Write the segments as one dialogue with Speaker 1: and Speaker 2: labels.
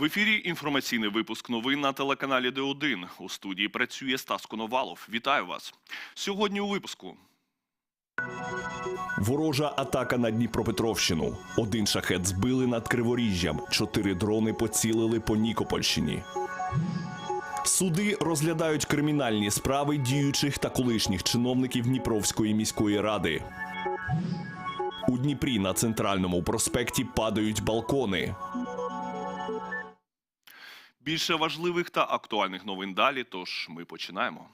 Speaker 1: В ефірі інформаційний випуск новин на телеканалі Д1. У студії працює Стас Коновалов. Вітаю вас. Сьогодні у випуску.
Speaker 2: Ворожа атака на Дніпропетровщину. Один шахет збили над Криворіжжям, чотири дрони поцілили по Нікопольщині. Суди розглядають кримінальні справи діючих та колишніх чиновників Дніпровської міської ради. У Дніпрі на центральному проспекті падають балкони.
Speaker 1: Більше важливих та актуальних новин далі. Тож ми починаємо.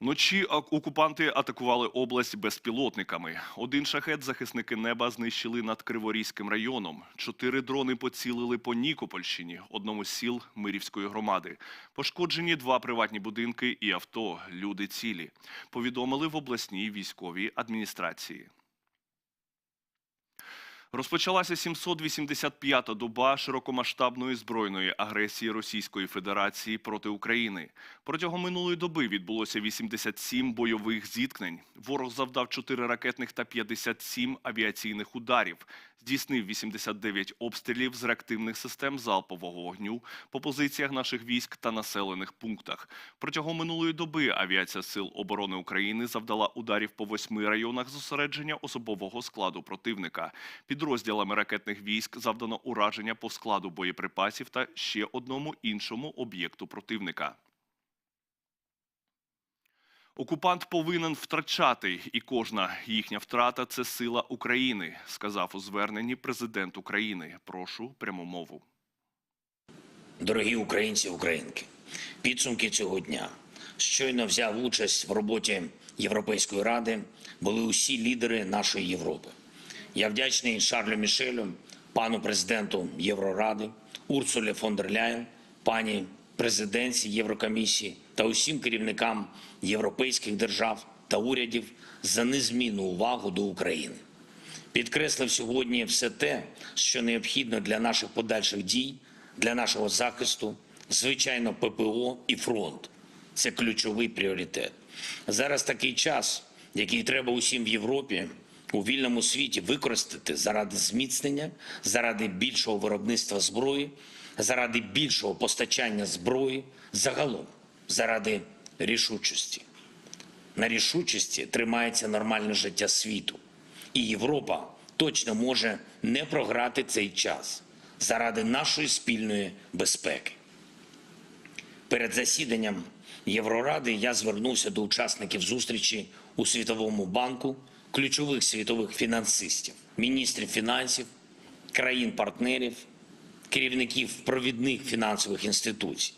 Speaker 1: Вночі окупанти атакували область безпілотниками. Один шахет захисники неба знищили над Криворізьким районом. Чотири дрони поцілили по Нікопольщині, одному з сіл Мирівської громади. Пошкоджені два приватні будинки і авто. Люди цілі. Повідомили в обласній військовій адміністрації. Розпочалася 785-та доба широкомасштабної збройної агресії Російської Федерації проти України. Протягом минулої доби відбулося 87 бойових зіткнень. Ворог завдав 4 ракетних та 57 авіаційних ударів, здійснив 89 обстрілів з реактивних систем залпового вогню по позиціях наших військ та населених пунктах. Протягом минулої доби авіація Сил оборони України завдала ударів по восьми районах зосередження особового складу противника. Підрозділами ракетних військ завдано ураження по складу боєприпасів та ще одному іншому об'єкту противника. Окупант повинен втрачати, і кожна їхня втрата це сила України, сказав у зверненні президент України. Прошу пряму мову.
Speaker 3: Дорогі українці, українки, підсумки цього дня. Щойно взяв участь в роботі Європейської ради були усі лідери нашої Європи. Я вдячний Шарлю Мішелю, пану президенту Євроради, Урсулі фон дер Ляєн, пані президенці Єврокомісії та усім керівникам європейських держав та урядів за незмінну увагу до України підкреслив сьогодні все те, що необхідно для наших подальших дій, для нашого захисту, звичайно, ППО і фронт. Це ключовий пріоритет. Зараз такий час, який треба усім в Європі у вільному світі використати заради зміцнення, заради більшого виробництва зброї, заради більшого постачання зброї, загалом, заради рішучості. На рішучості тримається нормальне життя світу. І Європа точно може не програти цей час заради нашої спільної безпеки. Перед засіданням Євроради я звернувся до учасників зустрічі у Світовому банку, ключових світових фінансистів, міністрів фінансів, країн-партнерів, керівників провідних фінансових інституцій.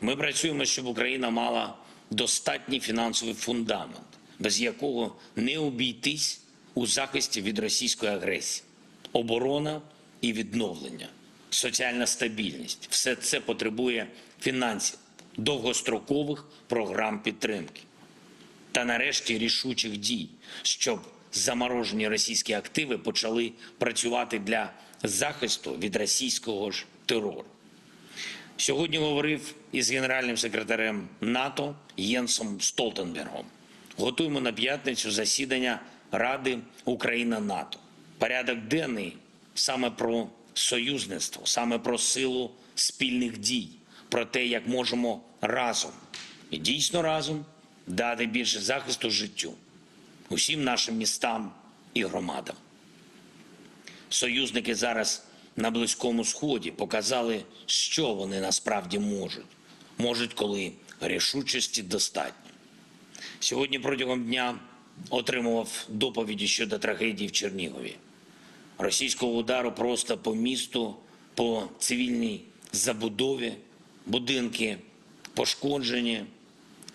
Speaker 3: Ми працюємо, щоб Україна мала достатній фінансовий фундамент, без якого не обійтись у захисті від російської агресії, оборона і відновлення, соціальна стабільність все це потребує фінансів, довгострокових програм підтримки та нарешті рішучих дій, щоб заморожені російські активи почали працювати для захисту від російського ж терору. Сьогодні говорив із генеральним секретарем НАТО Єнсом Столтенбергом. Готуємо на п'ятницю засідання Ради Україна НАТО. Порядок денний саме про союзництво, саме про силу спільних дій, про те, як можемо разом і дійсно разом дати більше захисту життю усім нашим містам і громадам. Союзники зараз на Близькому Сході показали, що вони насправді можуть. Можуть, коли рішучості достатньо. Сьогодні протягом дня отримував доповіді щодо трагедії в Чернігові. Російського удару просто по місту, по цивільній забудові, будинки пошкоджені,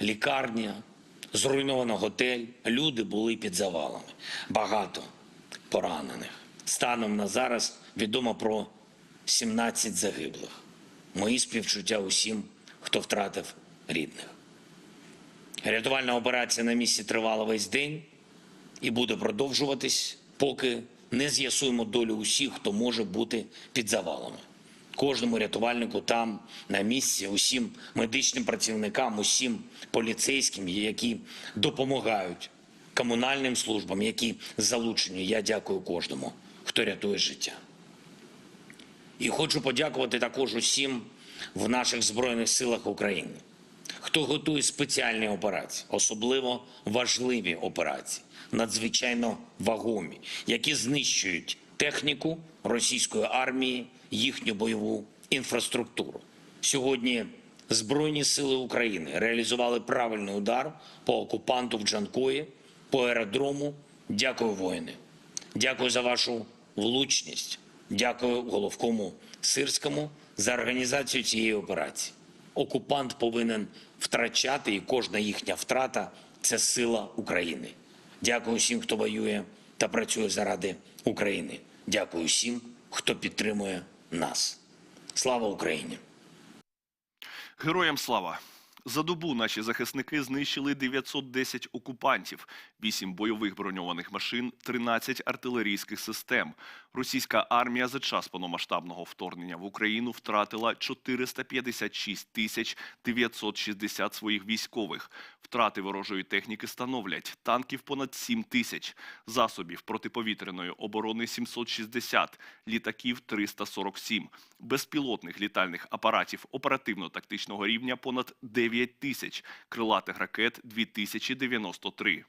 Speaker 3: лікарня, зруйновано готель. Люди були під завалами. Багато поранених. Станом на зараз відомо про 17 загиблих. Мої співчуття усім, хто втратив рідних. Рятувальна операція на місці тривала весь день і буде продовжуватись, поки не з'ясуємо долю усіх, хто може бути під завалами. Кожному рятувальнику там на місці, усім медичним працівникам, усім поліцейським, які допомагають комунальним службам, які залучені. Я дякую кожному, хто рятує життя. І хочу подякувати також усім в наших Збройних силах України, хто готує спеціальні операції, особливо важливі операції, надзвичайно вагомі, які знищують техніку російської армії, їхню бойову інфраструктуру. Сьогодні Збройні сили України реалізували правильний удар по окупанту в Джанкої, по аеродрому. Дякую, воїни. Дякую за вашу влучність. Дякую головкому Сирському за організацію цієї операції. Окупант повинен втрачати, і кожна їхня втрата це сила України. Дякую всім, хто воює та працює заради України. Дякую всім, хто підтримує нас. Слава Україні!
Speaker 1: Героям слава! За добу наші захисники знищили 910 окупантів, 8 бойових броньованих машин, 13 артилерійських систем. Російська армія за час повномасштабного вторгнення в Україну втратила 456 тисяч 960 своїх військових. Втрати ворожої техніки становлять танків понад 7 тисяч, засобів протиповітряної оборони 760, літаків 347, безпілотних літальних апаратів оперативно-тактичного рівня понад 9 тисяч, крилатих ракет 2093.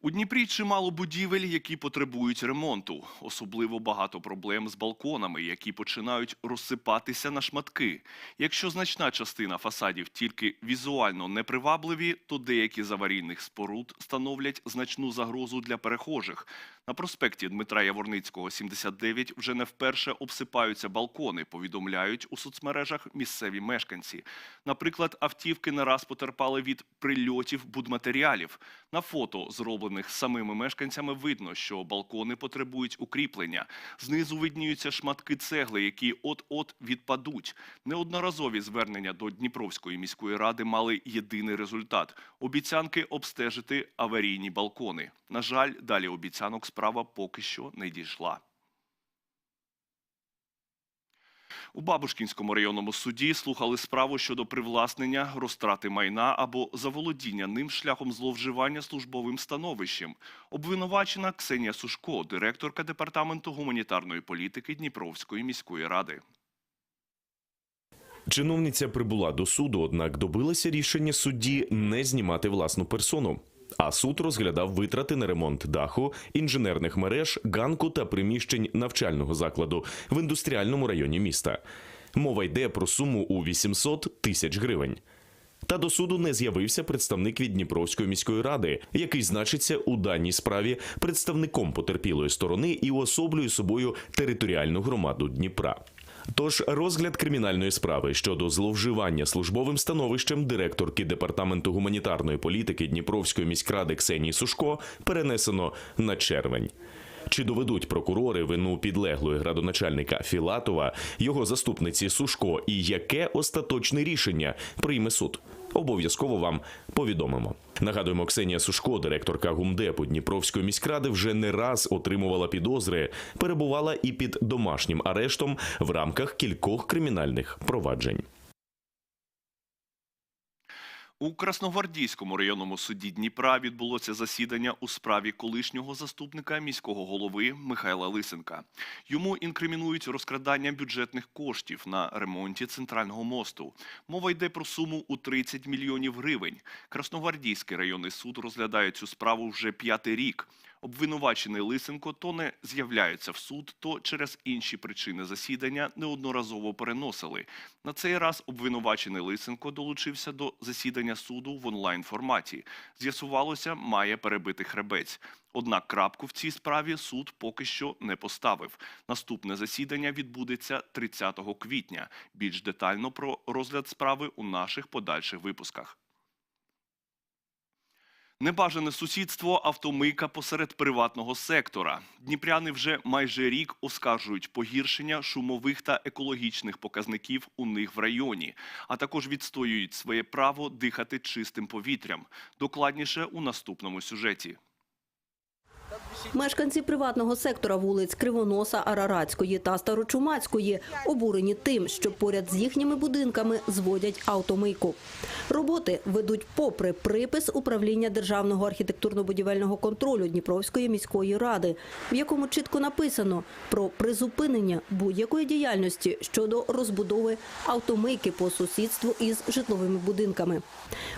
Speaker 1: У Дніпрі чимало будівель, які потребують ремонту. Особливо багато проблем з балконами, які починають розсипатися на шматки. Якщо значна частина фасадів тільки візуально непривабливі, то деякі з аварійних споруд становлять значну загрозу для перехожих. На проспекті Дмитра Яворницького, 79, вже не вперше обсипаються балкони, повідомляють у соцмережах місцеві мешканці. Наприклад, автівки не раз потерпали від прильотів будматеріалів. На фото, зроблених самими мешканцями, видно, що балкони потребують укріплення. Знизу видніються шматки цегли, які от-от відпадуть. Неодноразові звернення до Дніпровської міської ради мали єдиний результат – обіцянки обстежити аварійні балкони. На жаль, далі обіцянок справа поки що не дійшла. У Бабушкінському районному суді слухали справу щодо привласнення, розтрати майна або заволодіння ним шляхом зловживання службовим становищем. Обвинувачена Ксенія Сушко, директорка департаменту гуманітарної політики Дніпровської міської ради.
Speaker 4: Чиновниця прибула до суду, однак добилася рішення судді не знімати власну персону. А суд розглядав витрати на ремонт даху, інженерних мереж, ганку та приміщень навчального закладу в індустріальному районі міста. Мова йде про суму у 800 тисяч гривень. Та до суду не з'явився представник від Дніпровської міської ради, який значиться у даній справі представником потерпілої сторони і уособлює собою територіальну громаду Дніпра. Тож розгляд кримінальної справи щодо зловживання службовим становищем директорки департаменту гуманітарної політики Дніпровської міськради Ксенії Сушко перенесено на червень. Чи доведуть прокурори вину підлеглої градоначальника Філатова, його заступниці Сушко, і яке остаточне рішення прийме суд? Обов'язково вам повідомимо. Нагадуємо, Ксенія Сушко, директорка гумдепу Дніпровської міськради, вже не раз отримувала підозри, перебувала і під домашнім арештом в рамках кількох кримінальних проваджень.
Speaker 1: У Красногвардійському районному суді Дніпра відбулося засідання у справі колишнього заступника міського голови Михайла Лисенка. Йому інкримінують розкрадання бюджетних коштів на ремонті центрального мосту. Мова йде про суму у 30 мільйонів гривень. Красногвардійський районний суд розглядає цю справу вже п'ятий рік. Обвинувачений Лисенко то не з'являється в суд, то через інші причини засідання неодноразово переносили. На цей раз обвинувачений Лисенко долучився до засідання суду в онлайн форматі. З'ясувалося, має перебити хребець. Однак крапку в цій справі суд поки що не поставив. Наступне засідання відбудеться 30 квітня. Більш детально про розгляд справи у наших подальших випусках. Небажане сусідство автомийка посеред приватного сектора. Дніпряни вже майже рік оскаржують погіршення шумових та екологічних показників у них в районі, а також відстоюють своє право дихати чистим повітрям. Докладніше у наступному сюжеті.
Speaker 5: Мешканці приватного сектора вулиць Кривоноса, Араратської та Старочумацької обурені тим, що поряд з їхніми будинками зводять автомийку. Роботи ведуть попри припис управління державного архітектурно-будівельного контролю Дніпровської міської ради, в якому чітко написано про призупинення будь-якої діяльності щодо розбудови автомийки по сусідству із житловими будинками.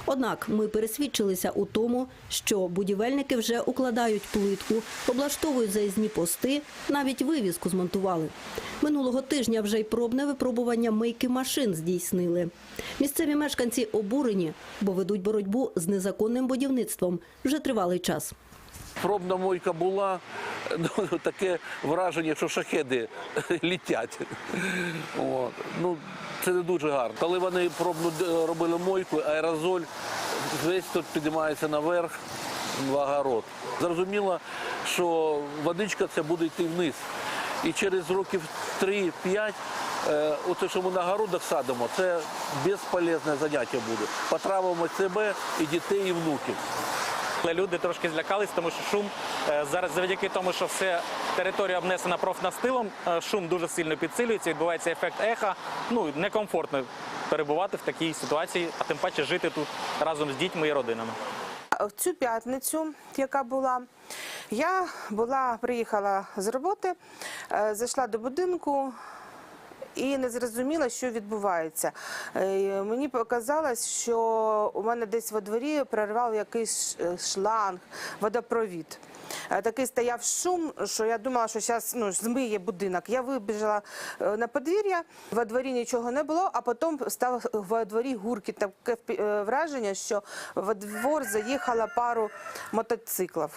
Speaker 5: Однак ми пересвідчилися у тому, що будівельники вже укладають плитку, облаштовують заїзні пости, навіть вивіску змонтували. Минулого тижня вже й пробне випробування мийки машин здійснили. Місцеві мешканці обурені, бо ведуть боротьбу з незаконним будівництвом вже тривалий час.
Speaker 6: Пробна мойка була, ну, таке враження, що шахеди літять. От. Ну, це не дуже гарно. Коли вони пробну е, робили мойку, аерозоль весь тут піднімається наверх в огород. Зрозуміло, що водичка це буде йти вниз. І через років 3-5 е, оте, що ми на городах садимо, це безполезне заняття буде. Потравимо себе і дітей, і внуків.
Speaker 7: Люди трошки злякались, тому що шум е, зараз завдяки тому, що все територія обнесена профнастилом, е, шум дуже сильно підсилюється, відбувається ефект еха. Ну некомфортно перебувати в такій ситуації, а тим паче жити тут разом з дітьми і родинами.
Speaker 8: В цю п'ятницю, яка була, я була, приїхала з роботи, е, зайшла до будинку і не зрозуміла, що відбувається. Е, Мені показалось, що у мене десь во дворі прорвав якийсь е, шланг, водопровід. Е, Такий стояв шум, що я думала, що зараз ну, змиє будинок. Я вибіжала е, на подвір'я, во дворі нічого не було, а потім став во дворі гуркіт. Таке е, враження, що во двор заїхала пару мотоциклів.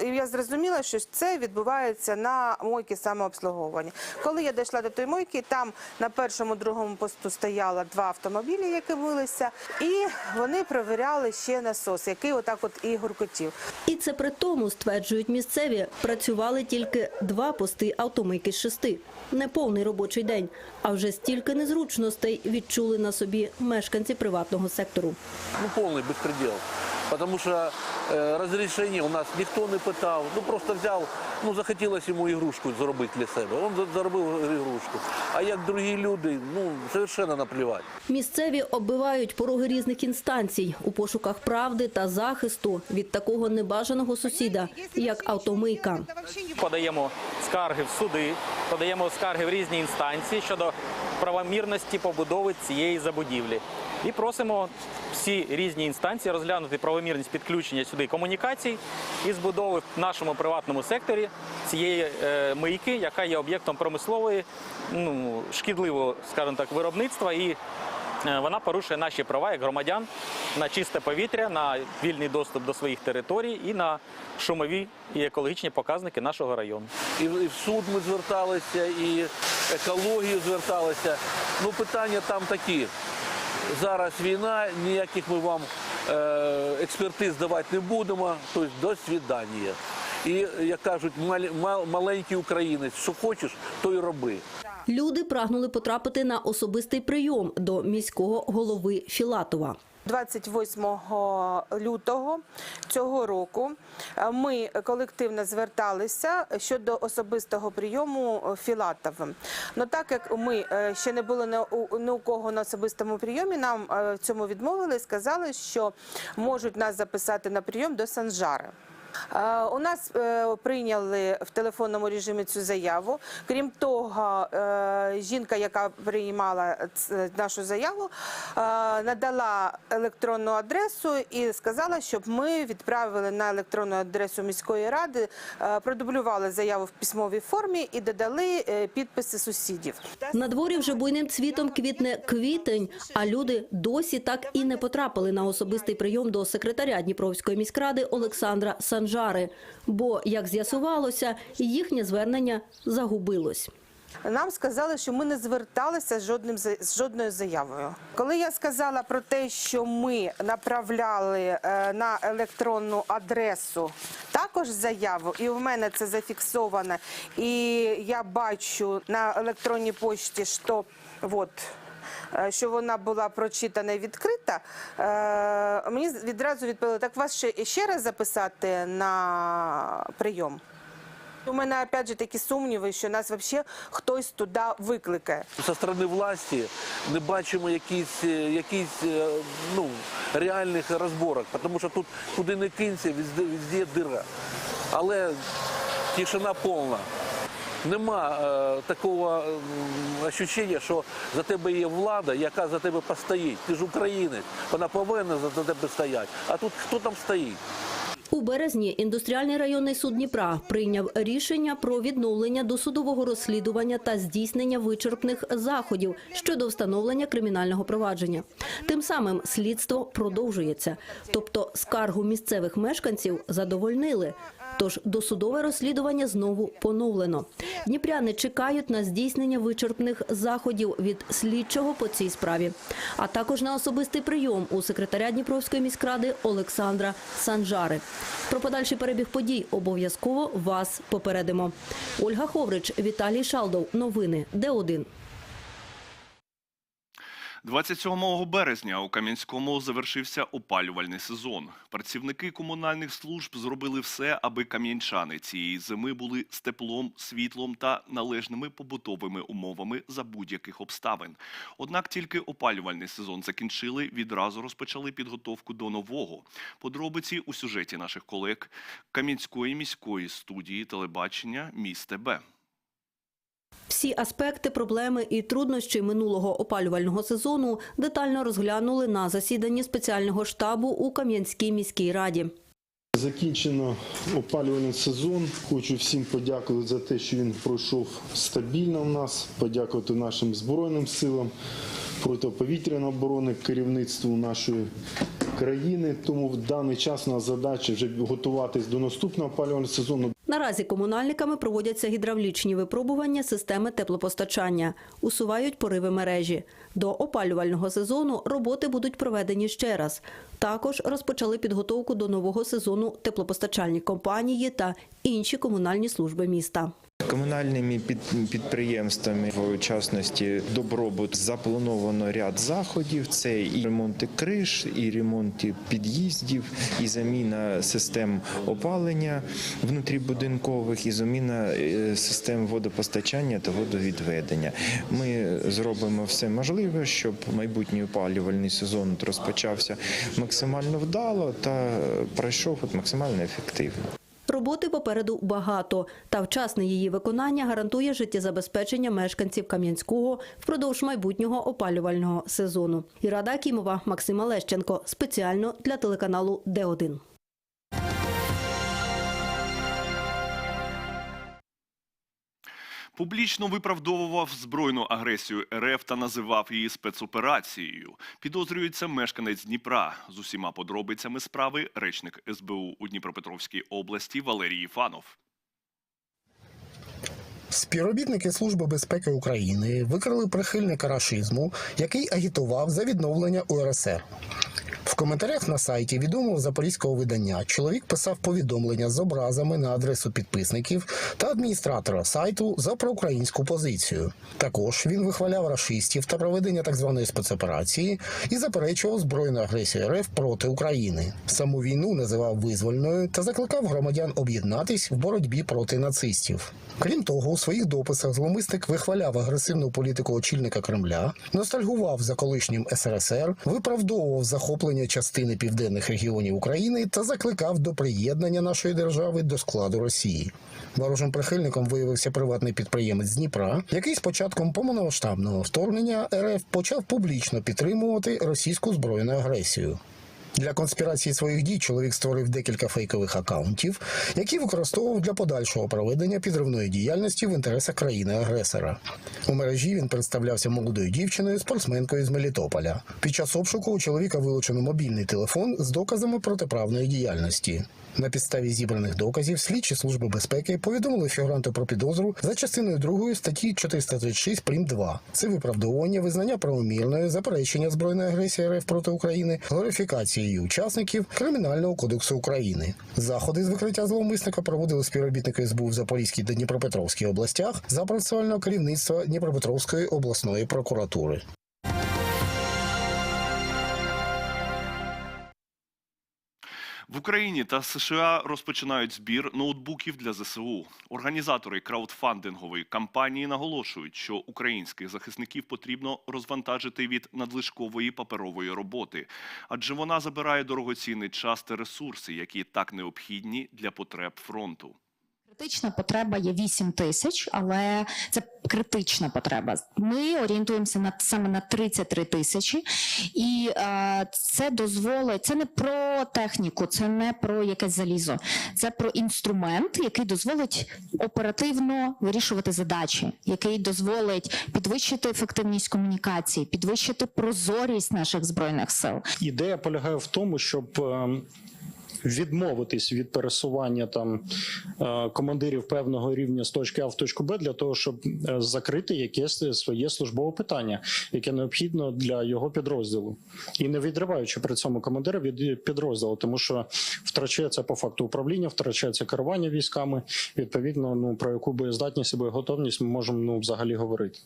Speaker 8: І я зрозуміла, що це відбувається на мойці самообслуговування. Коли я дійшла до тої мойки, там на першому другому посту стояло два автомобілі, які милися, і вони перевіряли ще насос, який отак от і гуркотів.
Speaker 5: І це при тому, стверджують місцеві, працювали тільки два пости автомийки з шести. Неповний робочий день, а вже стільки незручностей відчули на собі мешканці приватного сектору.
Speaker 6: ну, повний беспредел. Потому что э, разрешение у нас ніхто не питав. Ну просто взяв, ну захотілося йому ігрушку зробити для себе. Він за- заробив ігрушку. А як другі люди, ну совершенно наплівати.
Speaker 5: Місцеві оббивають пороги різних інстанцій у пошуках правди та захисту від такого небажаного сусіда, як автомийка.
Speaker 7: Подаємо скарги в суди, подаємо скарги в різні інстанції щодо правомірності побудови цієї забудівлі. І просимо всі різні інстанції розглянути правомірність підключення сюди комунікацій і збудови в нашому приватному секторі цієї е, мийки, яка є об'єктом промислової, ну шкідливого, скажімо так, виробництва і. е, Вона порушує наші права як громадян на чисте повітря, на вільний доступ до своїх територій і на шумові і екологічні показники нашого району.
Speaker 6: І, і в суд ми зверталися, і екологію зверталися. Ну питання там такі. Зараз війна, ніяких ми вам е, експертиз давати не будемо, тобто до свідання. І, як кажуть, мал- мал- маленький українець, що хочеш, то й роби.
Speaker 5: Люди прагнули потрапити на особистий прийом до міського голови Філатова.
Speaker 8: 28 лютого цього року ми колективно зверталися щодо особистого прийому Філатовим. Но так як ми е, ще не були ні у, кого на особистому прийомі, нам е, в цьому відмовили і сказали, що можуть нас записати на прийом до Санжари. Е, У нас е, прийняли в телефонному режимі цю заяву. Крім того, е, жінка, яка приймала нашу заяву, надала електронну адресу і сказала, щоб ми відправили на електронну адресу міської ради, продублювали заяву в письмовій формі і додали підписи сусідів.
Speaker 5: На дворі вже буйним цвітом квітне квітень, а люди досі так і не потрапили на особистий прийом до секретаря Дніпровської міськради Олександра Санжари. Бо, як з'ясувалося, їхнє звернення загубилось.
Speaker 8: Нам сказали, що ми не зверталися з жодним з жодною заявою. Коли я сказала про те, що ми направляли е, на електронну адресу також заяву, і в мене це зафіксовано, і я бачу на електронній почті, що от. Е, Що вона була прочитана і відкрита, е, мені відразу відповіли, так вас ще, ще раз записати на прийом. У мене опять же такі сумніви, що нас взагалі хтось туди викликає.
Speaker 6: Со сторони власті не бачимо якісь, е, якісь ну, реальних розборок, тому що тут куди не кинься, везде, везде дира. Але тишина повна. Нема е, такого ощущення, що за тебе є влада, яка за тебе постоїть. Ти ж українець, вона повинна за тебе стояти. А тут хто там стоїть?
Speaker 5: У березні індустріальний районний суд Дніпра прийняв рішення про відновлення досудового розслідування та здійснення вичерпних заходів щодо встановлення кримінального провадження. Тим самим слідство продовжується, тобто скаргу місцевих мешканців задовольнили. Тож досудове розслідування знову поновлено. Дніпряни чекають на здійснення вичерпних заходів від слідчого по цій справі, а також на особистий прийом у секретаря Дніпровської міськради Олександра Санжари. Про подальший перебіг подій обов'язково вас попередимо. Ольга Ховрич, Віталій Шалдов. Новини Д1.
Speaker 1: 27 березня у Кам'янському завершився опалювальний сезон. Працівники комунальних служб зробили все, аби кам'янчани цієї зими були з теплом, світлом та належними побутовими умовами за будь-яких обставин. Однак тільки опалювальний сезон закінчили, відразу розпочали підготовку до нового. Подробиці у сюжеті наших колег Кам'янської міської студії телебачення «Міст ТБ».
Speaker 5: Всі аспекти, проблеми і труднощі минулого опалювального сезону детально розглянули на засіданні спеціального штабу у Кам'янській міській раді.
Speaker 9: Закінчено опалювальний сезон. Хочу всім подякувати за те, що він пройшов стабільно у нас. Подякувати нашим збройним силам протиповітряної оборони, керівництву нашої країни. Тому в даний час у нас задача вже готуватись до наступного опалювального сезону.
Speaker 5: Наразі комунальниками проводяться гідравлічні випробування системи теплопостачання, усувають пориви мережі. До опалювального сезону роботи будуть проведені ще раз. Також розпочали підготовку до нового сезону теплопостачальні компанії та інші комунальні служби міста.
Speaker 10: Комунальними під- підприємствами, в частності добробут, заплановано ряд заходів. Це і ремонти криш, і ремонти під'їздів, і заміна систем опалення внутрібудинкових, і заміна е, систем водопостачання та водовідведення. Ми зробимо все можливе, щоб майбутній опалювальний сезон розпочався максимально вдало та пройшов максимально ефективно.
Speaker 5: Роботи попереду багато, та вчасне її виконання гарантує життєзабезпечення мешканців Кам'янського впродовж майбутнього опалювального сезону. Ірада Кімова, Максима Лещенко. Спеціально для телеканалу Д1.
Speaker 1: Публічно виправдовував збройну агресію РФ та називав її спецоперацією. Підозрюється мешканець Дніпра. З усіма подробицями справи речник СБУ у Дніпропетровській області Валерій Іфанов.
Speaker 11: Співробітники Служби безпеки України викрили прихильника рашизму, який агітував за відновлення УРСР. В коментарях на сайті відомого запорізького видання чоловік писав повідомлення з образами на адресу підписників та адміністратора сайту за проукраїнську позицію. Також він вихваляв рашистів та проведення так званої спецоперації і заперечував збройну агресію РФ проти України. Саму війну називав визвольною та закликав громадян об'єднатись в боротьбі проти нацистів. Крім того, у своїх дописах зломисник вихваляв агресивну політику очільника Кремля, ностальгував за колишнім СРСР, виправдовував захоплення частини південних регіонів України та закликав до приєднання нашої держави до складу Росії. Ворожим прихильником виявився приватний підприємець Дніпра, який з початком повномасштабного вторгнення РФ почав публічно підтримувати російську збройну агресію. Для конспірації своїх дій чоловік створив декілька фейкових акаунтів, які використовував для подальшого проведення підривної діяльності в інтересах країни-агресора. У мережі він представлявся молодою дівчиною, спортсменкою з Мелітополя. Під час обшуку у чоловіка вилучено мобільний телефон з доказами протиправної діяльності. На підставі зібраних доказів слідчі служби безпеки повідомили фігуранту про підозру за частиною 2 статті 436 прим. 2. Це виправдовування, визнання правомірної, заперечення збройної агресії РФ проти України, глорифікації її учасників Кримінального кодексу України. Заходи з викриття зловмисника проводили співробітники СБУ в Запорізькій та Дніпропетровській областях за процесуального керівництва Дніпропетровської обласної прокуратури.
Speaker 1: В Україні та США розпочинають збір ноутбуків для ЗСУ. Організатори краудфандингової кампанії наголошують, що українських захисників потрібно розвантажити від надлишкової паперової роботи, адже вона забирає дорогоцінний час та ресурси, які так необхідні для потреб фронту.
Speaker 12: Критична потреба є 8 тисяч, але це критична потреба. Ми орієнтуємося на саме на 33 тисячі, і е, це дозволить. Це не про техніку, це не про якесь залізо, це про інструмент, який дозволить оперативно вирішувати задачі, який дозволить підвищити ефективність комунікації, підвищити прозорість наших збройних сил.
Speaker 13: Ідея полягає в тому, щоб е, відмовитись від пересування там е, командирів певного рівня з точки А в точку Б для того, щоб е, закрити якесь своє службове питання, яке необхідно для його підрозділу, і не відриваючи при цьому командира від підрозділу, тому що втрачається по факту управління, втрачається керування військами. Відповідно, ну про яку боєздатність і боєготовність ми можемо ну взагалі говорити.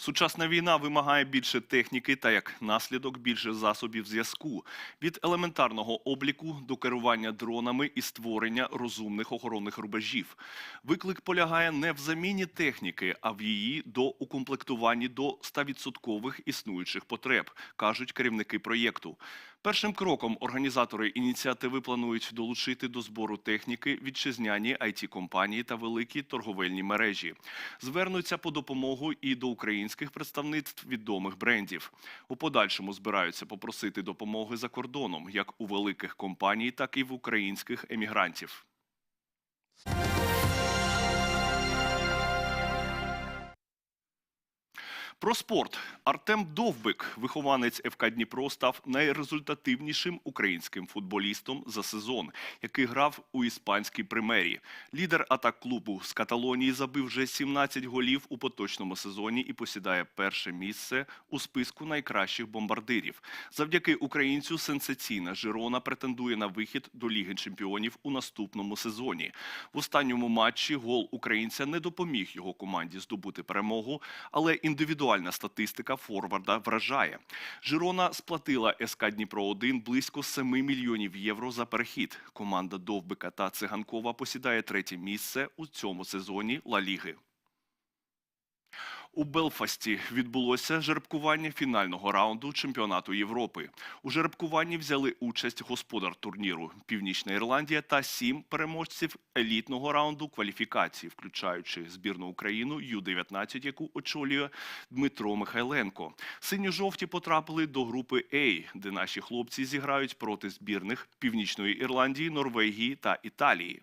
Speaker 1: Сучасна війна вимагає більше техніки та як наслідок більше засобів зв'язку від елементарного обліку до керування дронами і створення розумних охоронних рубежів. Виклик полягає не в заміні техніки, а в її доукомплектуванні до 100% існуючих потреб, кажуть керівники проєкту. Першим кроком організатори ініціативи планують долучити до збору техніки вітчизняні it компанії та великі торговельні мережі. Звернуться по допомогу і до українських представництв відомих брендів. У подальшому збираються попросити допомоги за кордоном, як у великих компаній, так і в українських емігрантів. Про спорт Артем Довбик, вихованець ФК Дніпро, став найрезультативнішим українським футболістом за сезон, який грав у іспанській премері. Лідер атак клубу з Каталонії забив вже 17 голів у поточному сезоні і посідає перше місце у списку найкращих бомбардирів. Завдяки українцю сенсаційна Жирона претендує на вихід до Ліги Чемпіонів у наступному сезоні. В останньому матчі гол українця не допоміг його команді здобути перемогу, але індивідуальна статистика форварда вражає. Жирона сплатила СК Дніпро 1 близько 7 мільйонів євро за перехід. Команда Довбика та Циганкова посідає третє місце у цьому сезоні Ла Ліги. У Белфасті відбулося жеребкування фінального раунду чемпіонату Європи. У жеребкуванні взяли участь господар турніру Північна Ірландія та сім переможців елітного раунду кваліфікації, включаючи збірну Україну Ю-19, яку очолює Дмитро Михайленко. Синьо-жовті потрапили до групи А, де наші хлопці зіграють проти збірних Північної Ірландії, Норвегії та Італії.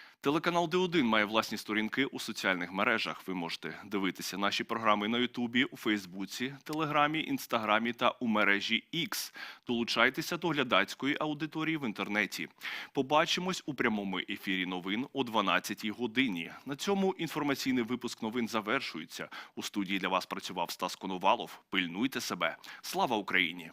Speaker 1: Телеканал Д1 має власні сторінки у соціальних мережах. Ви можете дивитися наші програми на Ютубі, у Фейсбуці, Телеграмі, Інстаграмі та у мережі X. Долучайтеся до глядацької аудиторії в інтернеті. Побачимось у прямому ефірі новин о 12 годині. На цьому інформаційний випуск новин завершується. У студії для вас працював Стас Коновалов. Пильнуйте себе. Слава Україні!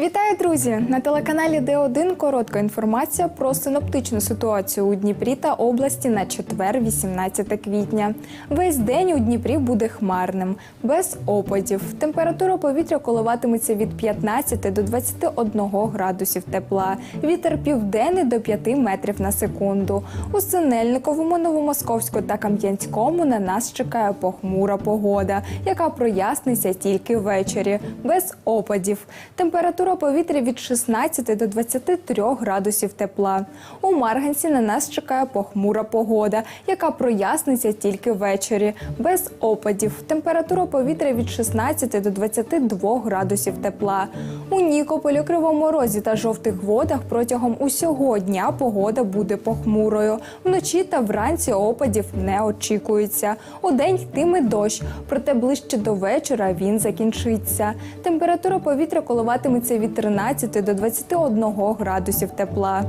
Speaker 14: Вітаю, друзі! На телеканалі Д1 коротка інформація про синоптичну ситуацію у Дніпрі та області на четвер, 18 квітня. Весь день у Дніпрі буде хмарним, без опадів. Температура повітря коливатиметься від 15 до 21 градусів тепла. Вітер південний до 5 метрів на секунду. У Синельниковому, Новомосковську та Кам'янському на нас чекає похмура погода, яка проясниться тільки ввечері, без опадів. Температура повітря від 16 до 23 градусів тепла. У Марганці на нас чекає похмура погода, яка проясниться тільки ввечері, без опадів. Температура повітря від 16 до 22 градусів тепла. У Нікополі, Кривому Розі та жовтих водах протягом усього дня погода буде похмурою. Вночі та вранці опадів не очікується. Удень йтиме дощ, проте ближче до вечора він закінчиться. Температура повітря коливатиметься від 13 до 21 градусів тепла.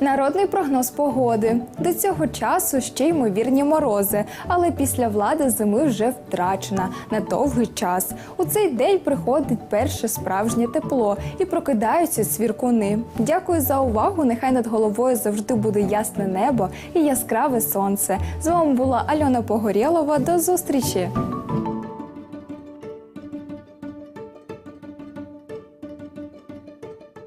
Speaker 14: Народний прогноз погоди. До цього часу ще ймовірні морози, але після влади зими вже втрачена на довгий час. У цей день приходить перше справжнє тепло і прокидаються свіркуни. Дякую за увагу. Нехай над головою завжди буде ясне небо і яскраве сонце. З вами була Альона Погорєлова. До зустрічі!